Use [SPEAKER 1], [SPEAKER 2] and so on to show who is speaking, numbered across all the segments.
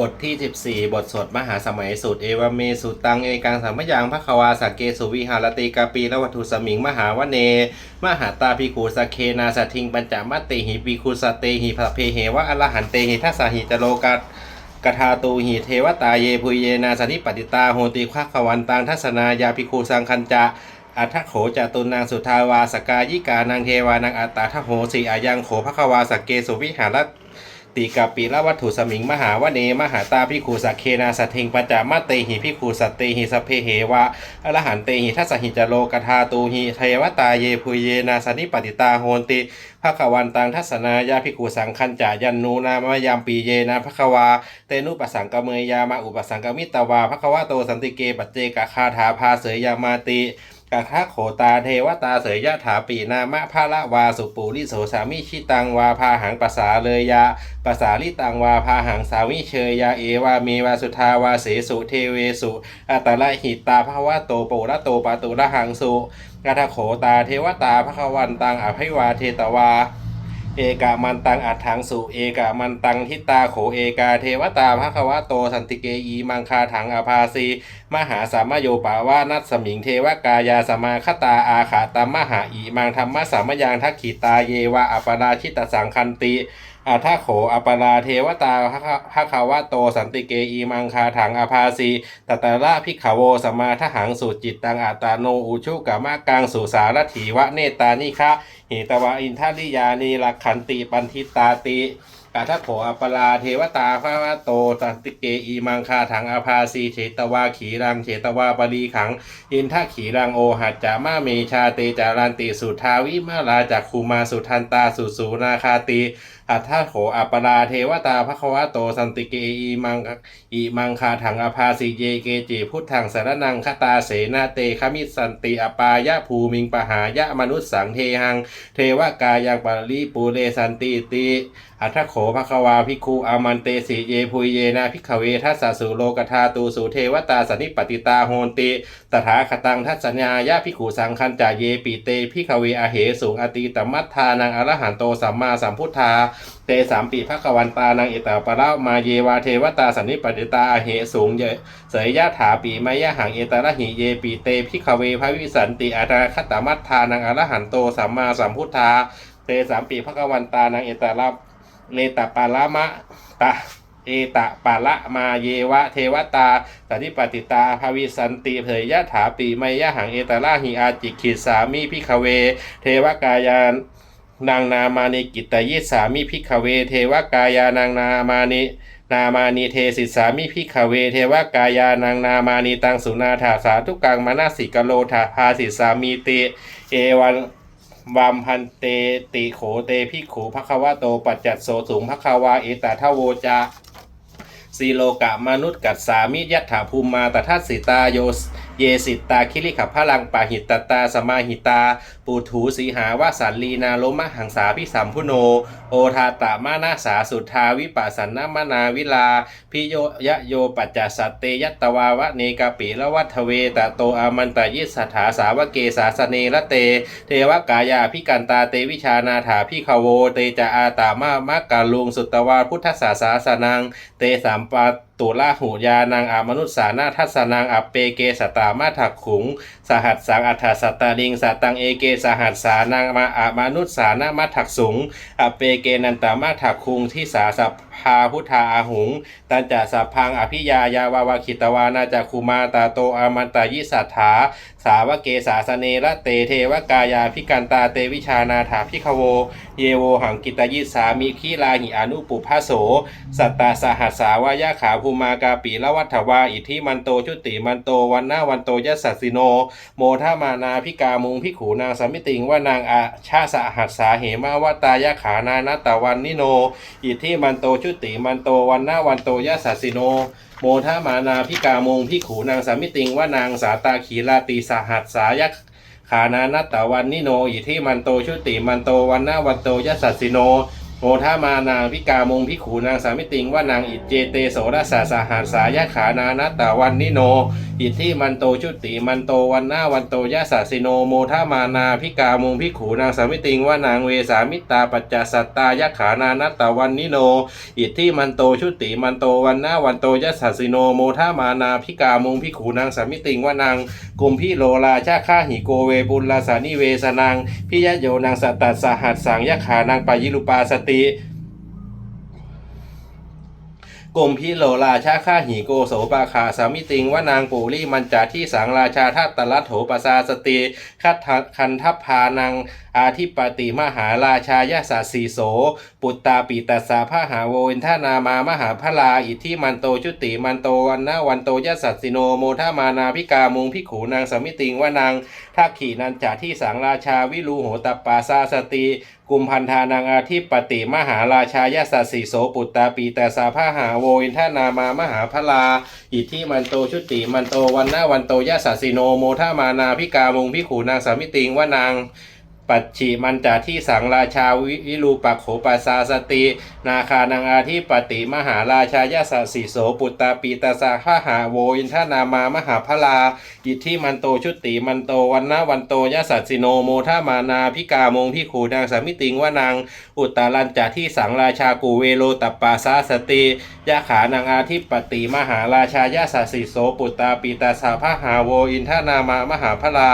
[SPEAKER 1] บทที่ 14 บทสวดมหาสมัยสูตรเอวเมสุตังเอกังสัมมยังพระควาสักเกสุวิหารติกาปีละวัตุสมิงมหาวเน มหาตาภิกขุสกเคนาสทิงปัญจมัตติหิปิคุสเตหิพระเพเหวะอรหันเตหิทัสหิจโลกัตกทาตูหิเทวตาเยพุยเยนาสนิปติตาโหติควขวันตังทัศนายาภิกขุสังคัญจะอัทโขจตุนางสุทาวาสกายิกานางเทวานางอัตตาทโหสีอายังโขภควาสกเกสุวิหารติ กาปีละวัตถุสมิงมหาวเนมหาตาพิขูสักเคนาสทิงปัญจมาเตหิพิขูสัตเตหิสเพเหวะอรหันเตหิทัสหิจโลกทาตูหิเทวตาเยพุเยนาสนิปติตาโหนติภควันตังทัศนายาพิขูสังคัญจายันนูนามยามปีเยนะภควาเตนุปสังกเมยามาอุปสังกมิตวาภควาโตสันติเกปัจเจกคาถาพาเสยยามาติ กะทะโขตาเทวตาเสยยะถาปีนามะพาละวาสุปูริโสสามิชิตังวาพาหังปัสสาเลยยาปัสสาลิตังวาพาหังสาวิเชยยาเอวาเมวาสุทาวาเสสุเทเวสุอัตละหิตาภวะโตโประโตปะตุระหังสุกะทะโขตาเทวตาภควันตังอภิวาเทตวา เอกามันตังอัฏฐังสุเอกามันตังทิตาโขเอกาเทวตาภควะโตสันติเกอีมังคาถังอภาสีมหาสามโยปาวานัสสมิงเทวกายาสมาคตาอาขาตามหาอีมังธรรมสามยังทักขิตาเยวะอปนาชิตสังคันติ อาทาโขอัปราเทวตาภควะโตสันติเกอีมังคาถังอภาสีตตระพิขโวสมาทหังสุจิตตังอัตาโนอุชุกามะกังสุสารถีวะเนตานิคะหิตวะอินทริยานีลักขันติปันทิตาติกาทะโขอปปลาเทวตาพระวะโตสันติเกอีมังคาถังอภาสีเฉตวาขีรังเฉตวาปรีขัง อินทขีรังโอหัจจามาเมชาเตจารันติสุทาวิมาลาจากคูมาสุทันตาสุสูนาคาติอัทธโขอัปปลาเทวตาพระควะโตสันติเกอีมังอีมังคาถังอภาสีเยเกจิพุทธังสารนังคตาเสนาเตคมิสันติอปายะภูมิงปหายะมนุสสังเทหัง เทวกายังปาริปูเรสันติติอัทโขภควาภิกขุอามันเตสีเยพุยเยนะภิกขเวทัสสุโลกธาตูสุเทวตาสนิปติตาโหนติ ตถาคตังทัศญายาภิกขุสังคันจาเยปิเตภิกขเวอเหสูงอติตมัทธานังอรหันโตสัมมาสัมพุทธาเตสามปีภควันตานังเอตาปะละมาเยวาเทวตาสันนิปติตาเหสูงเยเสยยะถาปีมายะหังเอตระหิเยปีเตภิขเวภวิสันติอาตาคตามัทานังอรหันโตสัมมาสัมพุทธาเตสามปีภควันตานังเอตระเลตาปาละมะตะเอตะปะละมาเยวะเทวตาสันติปฏิตาภวิสันติเผยยะถาปีไมยะหังเอตระหิอาจิขิสามิพิขเว เทวกายาน นางนามานิกิตยิสามิพิขเวเทวกายานางนามานินามานิเทสิสามิพิขเวเทวกายานางนามานิตังสุนาถาสาธุกังมานาสิกโลธาภาสิสามีติเอวันวัมพันเตติโขเตพิขูภควะโตปัจจัตโสสูงภควาเอตาทโวจาสีโลกะมนุษย์กัสสามิยัตถาภูมิมาตทัสสิตาโยส เยสิตาคิริขพลังปาหิตตาสมาหิตา ปูถูสีหาวาสันลีนาโลมะหังสาพิสัมพุโน โอทาตามานาสาสุทาวิปัสสันนมนาวิลา พิโยยะโยปัจจสัตเตยัตตวาวะเนกาปิละวัทเวตโตอามันตยิสถาสาวเกสาสเนละเต เทวกายาพิกันตาเตวิชานาถาพิขโว เตจะอาตามามะกาลุงสุตตวาพุทธศาสาสนัง เตสามปาตุลาหูยานางอามนุษสานาทัสนังอเปเกสตามาถักขุงสหัสสังอัฏฐสัตตาลิงสตังเอเกสหัสสานังมาอามนุษสานามาถักสุงอเปเกนันตามาถักคุงที่สาสพาพุทธาอาหุง ตันจะสัพพังอภิยายาวาวาคิตวานาจาคุมาตาโตอามันตายิสัทธาสาวเกสาสเนละเตเทวกายาพิกันตาเตวิชานาถาพิขโว เยโวหังกิตยิสามิขีลาหิอนุปุพพโส สัตตาสหัสสาวายาขาภูมากาปีละวัฏวาอิทธิมันโตชุติมันโตวันนาวันโตยัสสสิโนโมทามานาพิกามุงพิขูนางสมมิติงว่านางอาชาสหัสสาเหมาวตายาขานานาตวันนิโน อิทธิมันโตชุติมันโตวันนาวันโตยัสสสิโนโมทามานาพิกามงพิขูนางสมมิติงว่านางสาตาขีลาตีสหัสสายะขานานัตตวันนิโนอิทธิมันโตชุติมันโตวันนาวันโตยัสสสิโน โมทามานางพิกามงพิขูนางสามิติงว่านางอิจเจเตโสรสาสาหารสายะขานานัตตาวันนิโน อิทธิมันโตชุติมันโตวันหน้าวันโตยะสาสิโนโมทามานาพิกามงพิขูนางสามิติงว่านางเวสามิตาปัจจสัตตายะขานานัตตาวันนิโน อิทธิมันโตชุติมันโตวันหน้าวันโตยะสาสิโนโมทามานาพิกามงพิขูนางสามิติงว่านางกุมพิโลลาชาค่าหิโกเวบุลลาสานิเวสนางพิยะโยนางสัตตัสสหัสสังยะขานางปายิลุปาสติกรมพิโลราชาข้าหีโกโสปาคาสามิติงว่านางปูรีมันจาที่สังราชาทัตตลัทโถปสาสติคัตถคันทัพพานังอาทิปติมหาราชายาสาสีโส ปุตตาปิตัสสาพหาโวินทานามามหาพลาอิทธิมันโตชุติมันโตวันนาวันโตยสัสิโนโมทามานาพิกามุงพิขูนางสามิติงว่านางทักขีนันจาที่สังราชาวิรูโหตปปาสาสติกุมพันธานังอาทิปติมหาราชายาสัสสีโสปุตตาปีแต่สาพาหาโวอินทานามามหาพลา อิทธิมันโตชุติมันโตวันนาวันโตยาสัสสิโนโมทามานาพิกามุงพิขูนางสามิติงว่านาง ปัจฉิมันจาที่สังราชาวิวิรูปักโขปัสสาสติ นาคานังอาทิปติมหาราชายาสสสีโสปุตตาปีตาสาพาหาโวอินทนามามหาพลาอิทธิมันโตชุติมันโตวันนาวันโตยะสัสิโนโมทามานาพิกามงพิขูนางสามิติงว่านางอุตตารันจาที่สังราชากูเวโลตปาสาสติยะขานังอาทิปติมหาราชายาสสิโสปุตตาปีตาสาพาหาโวอินทนามามหาพลา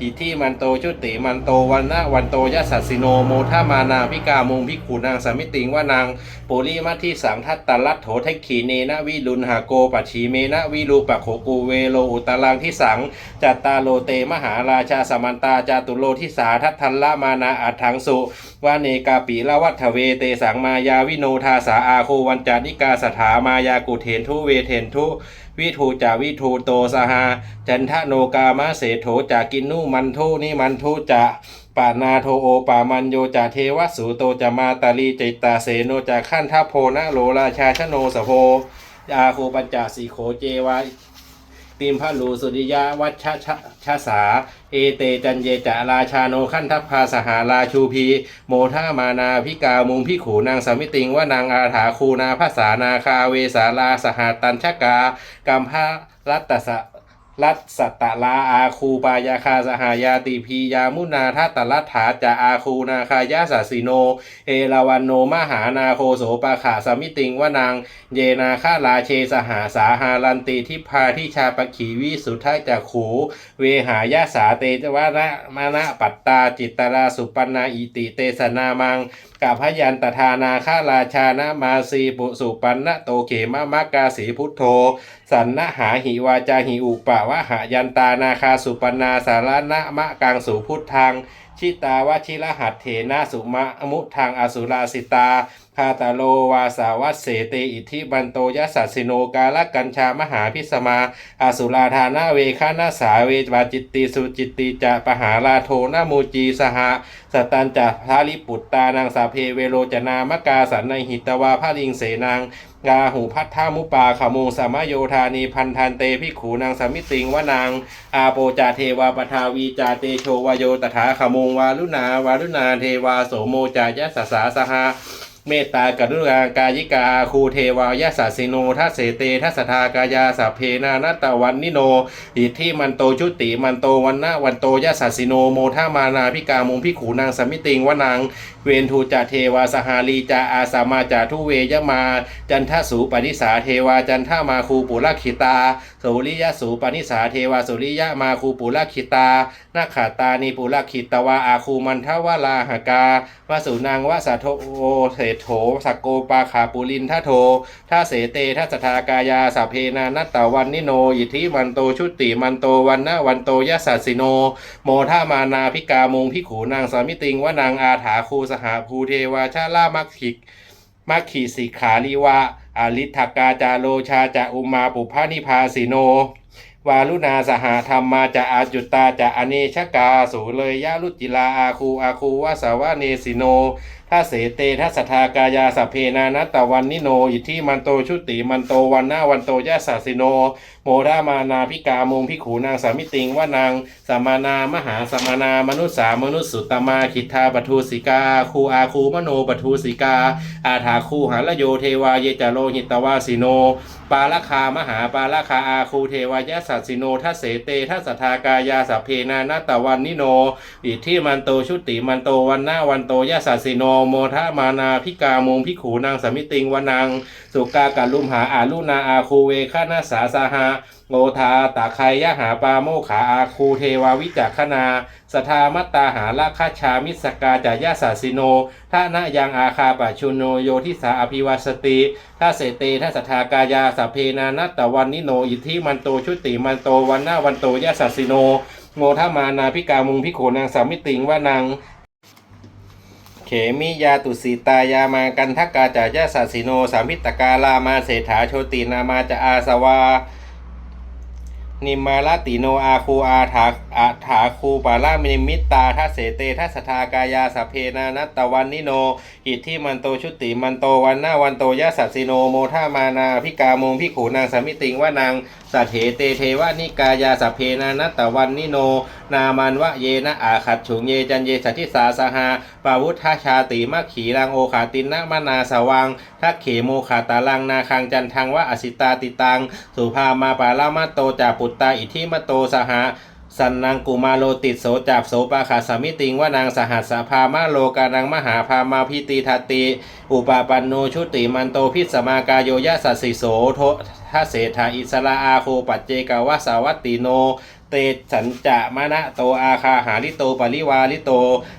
[SPEAKER 1] อิทธิมันโตชุติมันโตวันนะวันโตยะสัสสิโนโมทามานาพิกามงพิขูนางสามิติงว่านางปุริมัททิสังทัตตลัตโถเทขีเนนะวิลุนหาโกปัจฉีเมนะวิรูปะโขกูเวโลอุตารังที่สังจัตตาโลเตมหาราชาสมันตาจาตุโลทิสาทัตทันละมานาอัฏฐังสุวาเนกาปีละวัฏเวเตสังมายาวิโนทาสาอาโควันจานิกาสถามายากุเทนทุเวเทนทุวิทูจาวิทูโตสหาจันทโนกามะเสโถจากินุมันทุนิมันทุจะ ปานาโทโอปามันโยจาเทวสูโตจะมาตาลีจิตตาเสโนจาขั้นทัพโพนะโลราชาชโนสโพยาโคปัญจสีโขเจวาติมพะลูสุริยะวัชชะชะสา เอเตจันเยจะราชาโนขั้นทัพพาสหาราชูพี โมทามานาพิกามุงพิขูนางสมิติงว่านางอาถาคูนาภาษานาคาเวสาลาสหตัญชกากัมพะรัตตสะ รัตสตตลาอาคูปายาคาสหายาติพียามุนาทัตตลัตถาจะอาคูนาคายาสสิโน เอราวันโนมหานาโคโสปาขาสมิติงวนางเยนาคาลาเชสหาสาหารันติทิพาทิชาปขีวิสุทธาจักขู เวหายาสาเตจวานะมานะปัตตาจิตตราสุปันนาอิติเตสนามัง กับพยันตทานาคาราชานะมาสีปุสุปันนะโตเขมะมะกาสีพุทโธ สันนะหาหิวาจาหิอุปะวะหายันตานาคาสุปนาสารนะมะกังสุพุทธัง ชิตาวชิรหัตเถนะสุมะมุทังอสุราสิตา คาตาโลวาสาวัสเสเตอิทิบันโตยัสสสิโนกาลกัญชามหาพิสมาอสุราธานาเวคานาสาเววาจิตติสุจิตติจะปหาราโทนามูจีสหะสตันจะพาลิปุตตานางสาเพเวโรจนามกาสันในหิตวาพาลิงเสนางกาหูพัทธามุปาขโมงสามโยธานีพันธันเตพิขูนางสามิติงวนางอาโปจาเทวาปทาวีจาเตโชวโยตถาขโมงวาลุนาวาลุนาเทวาโสโมจายะสสาสหา เมตตากรุณากายิกาคูเทวายาสสิโนทัสเสเตทัสทากายาสัพเพนานัตตวันนิโน อิทธิมันโตชุติมันโตวันนะวันโตยะสัสิโนโมทามานาพิกามุงพิขูนางสมิติงวนางเวนทูจาเทวาสหาลีจาอาสามาจาทุเวยมา จันทสูปนิสาเทวาจันทมาคูปุรคิตาสุริยสูปนิสาเทวาสุริยมาคูปุรคิตานาขาตานิปุรคิตวาอาคูมันทวาลาหกาวาสุนางวสะโทเศโถสักโกปาขาปุลินทโทท่าเสเตทัสทากายาสัพเพนานัตตวันนิโนอิทิมันโตชุติมันโตวันนะวันโตยะสัสิโน โมทามานาพิกามงพิขูนางสามิติงวนางอาถาคูสหภูเทวาชาลามักขิกมัคคีสิขาลิวะ อลิทธกาจาโลชาจะอุมาปุพานิพาสิโน วาลุนาสหธรรมมาจะอาจุตตาจะอเนชกาสูเลยยะลุจิลาอาคูอาคูวาสาวะเนสิโนถ้าเสเตทัสทากายาสเพนานัตตวันนิโน อิทธิมันโตชุติมันโตวันนาวันโตยะสัสสิโน รามานาพิกามุงพิขูนางสามิติงว่านางสามานามหาสามานามนุษย์สามนุษย์สุตตมาคิทธาปทุสิกาคูอาคูมโนปทุสิกา อาถาคูหาลโยเทวาเยจโลหิตวาสิโน ปาลคามหาปาลคาอาคูเทวายสัสสิโนทัสเสเตทัสสทากายาสัพเพนานาตวันนิโน อิทธิมันโตชุติมันโตวันหน้าวันโตยะสัสสิโนโมทะมานาพิกามงพิขูนางสามิติงวานัง สุกากาลุมหาอาลุนาอาคูเวฆานาสาสาหาโงทาตาไคยะหาปาโมขาอาคูเทวาวิจักขนา สทามัตตาหาราคาชามิสกาจายาสัสสิโนท่านะยังอาคาปชุโนโยทิสาอภิวัสติท่าเสเตท่าสทากายาสเพนานัตตวันนิโนอิทิมันโตชุติมันโตวันนาวันโตยะสัสสิโนโงทมานาพิกามุงพิโขนางสามิติงว่านาง เขมิยาตุสิตายามากันทักกาจายาสัสิโนสามิตกาลามาเศรษฐาโชตินามาจะอาสวา นิมาลติโนอาคูอาถาอาถาคูปาลามินมิตตาทัเสเตทัสทากายาสเพนานัตตวันนิโน อิทธิมันโตชุติมันโตวันหน้าวันโตยะสัสสิโนโมทามานาพิกามงพิขูนางสามิติงว่านางสัทเถเตเทวานิกายาสัพเพนานัตตวันนิโน นามันวะเยนะอาขัดฉุงเยจันเยสัทิสาสหาปาวุธาชาติมัคขีรังโอขาตินะมนาสวังทักเขโมขาตาลังนาคังจันทังวะอสิตาติตัง สุภามาปาลามาโตจาปุตตาอิทิมโตสหะ สันนังกุมาโลติดโสจับโสปาขาสามิติงว่านางสหัสสภามาโลกานังมหาพามาพิติทัตติ อุปาปันโนชุติมันโตพิสมากายโยยะสัสสิโสโททเสเศธาอิสระอาโคปัจเจกวะสาวัตติโน เตสัญจะมะนะโตอาคาหาริโตปริวาริโต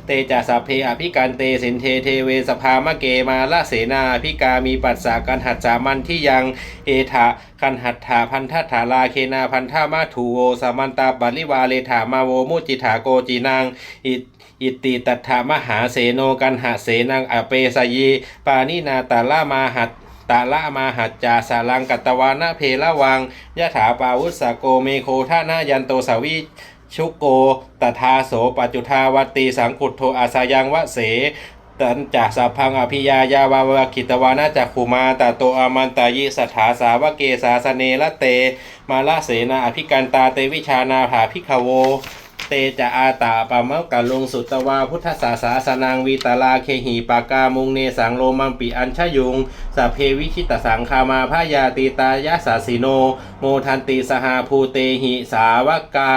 [SPEAKER 1] เตจะสัพเพอภิกันเตสินเทเทเวสภามะเกมาละเสนาอภิกามีปัสสากันหัดสามันที่ยังเอถาคันหัตถาพันธถาลาเคนาพันธามาถูโวสามันตาปริวาเลถามาโวมุจิถาโกจีนางอิอิติตัถามหาเสโนกันหาเสนังอเปสยีปานินาตาลามาหัต ตาละมาหัจจาสารังกัตตวานะเพละวังยะถาปาวุสสโกเมโคท่านายันโตสาวิชุโกตถาโสปัจจุทาวตีสังขุทโทอาสายังวะเสตันจากสัพพังอภิยายาวาวาคิตวานาจักขุมาตาโตอามันตายิสถาสาวะเกสาสเนละเต มาละเสนาอภิกันตาเตวิชานาภาพิขโว เตจะอาตาปะมะกะลงสุตวาพุทธศาสาสนางวีตาลาเคหีปากามุงเนสังโลมัมปิอัญชยุงสัพเพวิชิตสังคามาพายาตีตายาสาสิโน โมทันติสหาภูเตหิสาวกา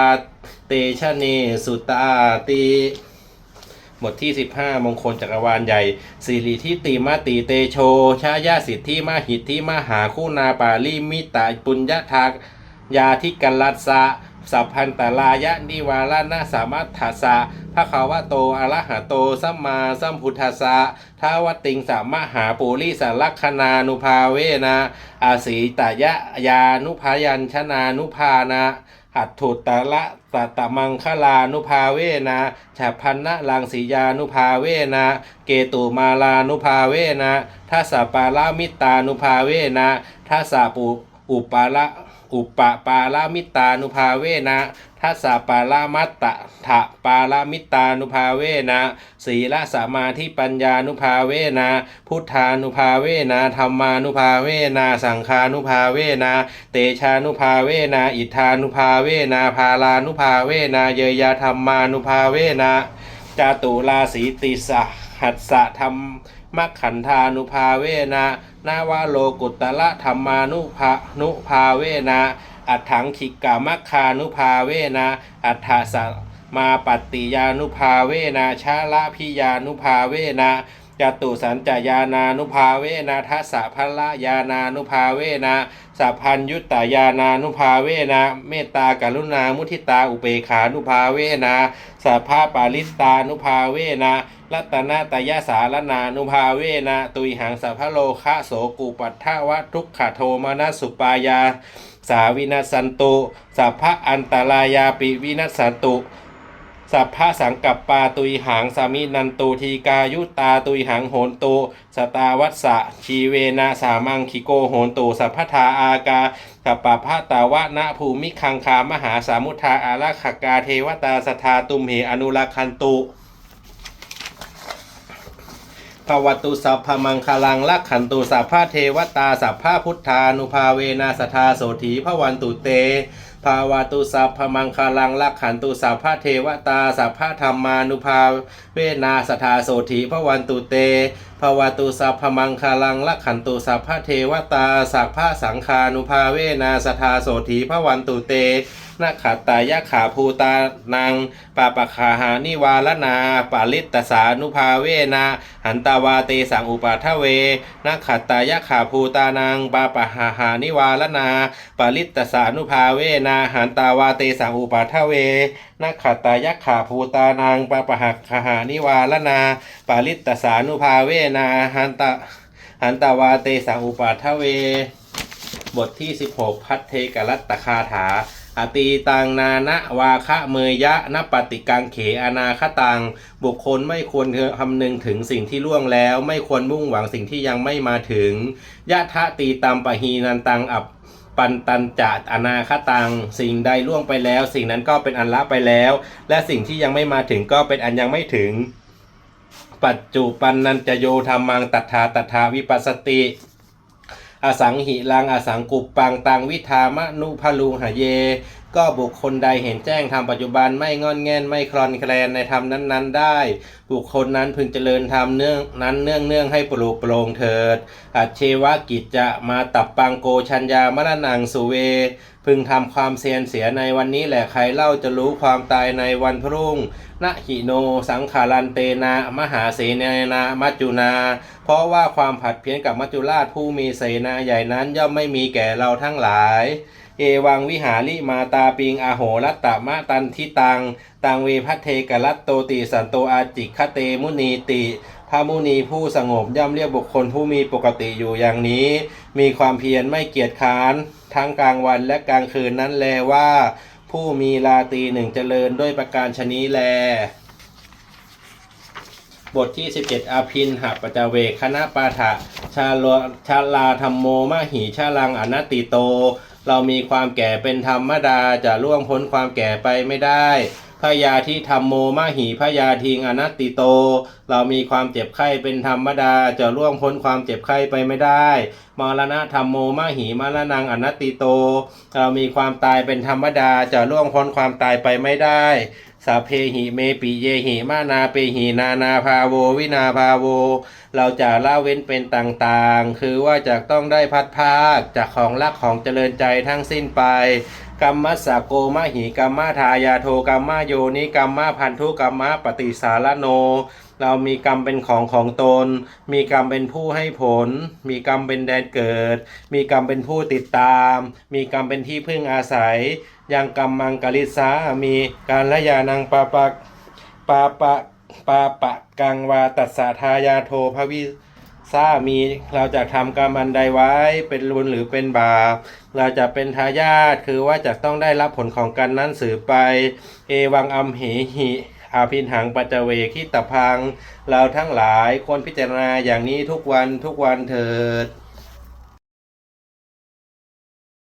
[SPEAKER 1] เตชะเนสุตาติบทที่ 15 มงคลจักรวาลใหญ่สิริทิติมาติเตโช ชายาสิทธิมาหิทธิมาหาคู่นาปาลิมิตาปุญญาทากยาทิกัลลัสสะ สัพพันตลายะนิวาลานาสามัทธาสะพระขาวะโตอะระหะโต สัมมาสัมพุทธัสสะท้าวติงสามหาปุริสลักขณานุภาเวนะอาศีตายะยานุพายัญชนานุภานะหัตถุตะละตะตะมังคลานุภาเวนะฉัพพันนะลังสียานุภาเวนะเกตุมาลานุภาเวนะทัสสะปาลามิตานุภาเวนะทัสสะปุอุปาละ อุปปาลามิตานุภาเวนะทัสสะปาลามัตตะถะปาลามิตานุภาเวนะศีลสมาธิปัญญานุภาเวนะพุทธานุภาเวนะธรรมานุภาเวนะสังฆานุภาเวนะเตชานุภาเวนะอิทธานุภาเวนะพาลานุภาเวนะเยยาธรรมานุภาเวนะจตุราสีติสหัสสะธรรม มัคขันธานุภาเวนะนาวาโลกุตตะธรรมานุภานุภาเวนะอัฏฐังขิกามัคคานุภาเวนะอัฏฐาสมาปัตติยานุภาเวนะชาละพิยานุภาเวนะจตุสัญจายานานุภาเวนะทัสสะพัลละยานานุภาเวนะสัพพัญยุตตายานานุภาเวนะเมตตากรุณามุทิตาอุเบขานุภาเวนะสัพพะปาลิสตานุภาเวนะ รัตนาตยสารนานุภาเวนะตุยหังสัพพโลคะโสกุปัฏฐวะทุกขโทมานัสุปายา สาวินัสันตุสัพพะอันตรายาปิวินัสสันตุสัพพะสังกัปปาตุยหังสามินันตุทีกายุตาตุยหังโหนตุสตาวัสสะชีเวนะสามังคิโกโหนตุสัพพทาอากาสัปปะพะตาวะนะภูมิคังคามหาสามุทาอาราขกาเทวตาสทาตุมเหอนุรักขันตุ ภวตุสัพพมังคลังลักขันตุสัพพะเทวตาสัพพะพุทธานุภาเวนาสทาโสถีพระวันตุเตภาวะตุสัพพมังคลังลักขันตุสัพพะเทวตาสัพพะธรรมานุภาเวนาสทาโสถีพระวันตุเตภาวะตุสัพพมังคลังลักขันตุสัพพะเทวตาสัพพะสังฆานุภาเวนาสทาโสถีพระวันตุเตนักขัตตายะขาภูตานังปาปะคาหานิวาลนาปาลิตตสานุภาเวนา หันตาวาเตสังอุปาทเวนักขัตตายะขาภูตานังปาปะหาหานิวาลนาปาลิตตสานุภาเวนา หันตาวาเตสังอุปาทเวนักขัตตายะขาภูตานังปาปะหาหานิวาลนาปาลิตตสานุภาเวนา หันตาหันตาวาเตสังอุปาทเว บทที่ 16 พัทเทกรัตตคาถา อตีตังนานะวาคะเมยยะนปฏิกังเขอนาคตัง บุคคลไม่ควรคำนึงถึงสิ่งที่ล่วงแล้ว ไม่ควรมุ่งหวังสิ่งที่ยังไม่มาถึงยะทะตีตัมปะหีนันตังอับปันตันจัดอนาคตัง สิ่งใดล่วงไปแล้ว สิ่งนั้นก็เป็นอันละไปแล้ว และสิ่งที่ยังไม่มาถึงก็เป็นอันยังไม่ถึง ปัจจุปันนันจะโยธรรมังตัทธาตัทธาวิปัสสติ อสังหิลังอสังกุปปังตังวิธามะนุพลุงหะเย ก็บุคคลใดเห็นแจ้งธรรมปัจจุบันไม่งอนแงนไม่คลอนแคลนในธรรมนั้นๆ ได้ บุคคลนั้นพึงเจริญธรรมเนื่องนั้นเนื่องเนื่องให้ปลุกโปรงเถิด อัจเชวกิจจะมาตับปังโกชัญญามรณังสุเว พึงทำความเซียนเสียในวันนี้แหละใครเล่าจะรู้ความตายในวันพรุ่ง นะหิโนสังขารันเตนะมหาเสนานามัจจุนา เพราะว่าความผัดเพี้ยนกับมัจจุราชผู้มีเสนาใหญ่นั้นย่อมไม่มีแก่เราทั้งหลาย เอวังวิหาริมาตาปิงอโหรัตตมะตันทิตัง ตังเวพัเทกรัตโตติสันโตอาจิคเตมุนีติพระมุนีผู้สงบย่อมเรียกบุคคลผู้มีปกติอยู่อย่างนี้ มีความเพียรไม่เกียจค้าน ทั้งกลางวันและกลางคืนนั้นแลว่า ผู้มีลาตรีหนึ่งเจริญด้วยประการชนีแล บทที่ 17 อาพินหปัจจเวคณะปาฐะชาลชาลาธรรมโมมหิชาลังอนัตติโต เรามีความแก่เป็นธรรมดาจะล่วงพ้นความแก่ไปไม่ได้ พยาที่ธรรมโมมหิพยาทิงอนัตติโต เรามีความเจ็บไข้เป็นธรรมดาจะล่วงพ้นความเจ็บไข้ไปไม่ได้มรณะธรรมโมมหิมรณังอนัตติโต เรามีความตายเป็นธรรมดาจะล่วงพ้นความตายไปไม่ได้สัพเพหิเมปิเยหิมานาเปหินานาภาโววินาภาโว เราจะละเว้นเป็นต่างๆ คือว่าจะต้องได้พัดภาคจากของรักของเจริญใจทั้งสิ้นไป กรรมสสะโกมะหิกรรมทายาโทกรรมโยนิกรรมพันธุกรรมปฏิสารโน เรามีกรรมเป็นของของตน มีกรรมเป็นผู้ให้ผล มีกรรมเป็นแดนเกิด มีกรรมเป็นผู้ติดตาม มีกรรมเป็นที่พึ่งอาศัย ยังกรรมมังกริสามีการละยานังปาปะปาปะปาปะกังวาตัสสะทายาโทภวิ สามีเราจะทำกรรมอันใดไว้เป็นบุญหรือเป็นบาป เราจะเป็นทายาทคือว่าจะต้องได้รับผลของกันนั้นสืบไป เอวังอัมเหหิอาพินหังปัจจเวคิตพัง เราทั้งหลายควรพิจารณาอย่างนี้ทุกวันทุกวันเถิด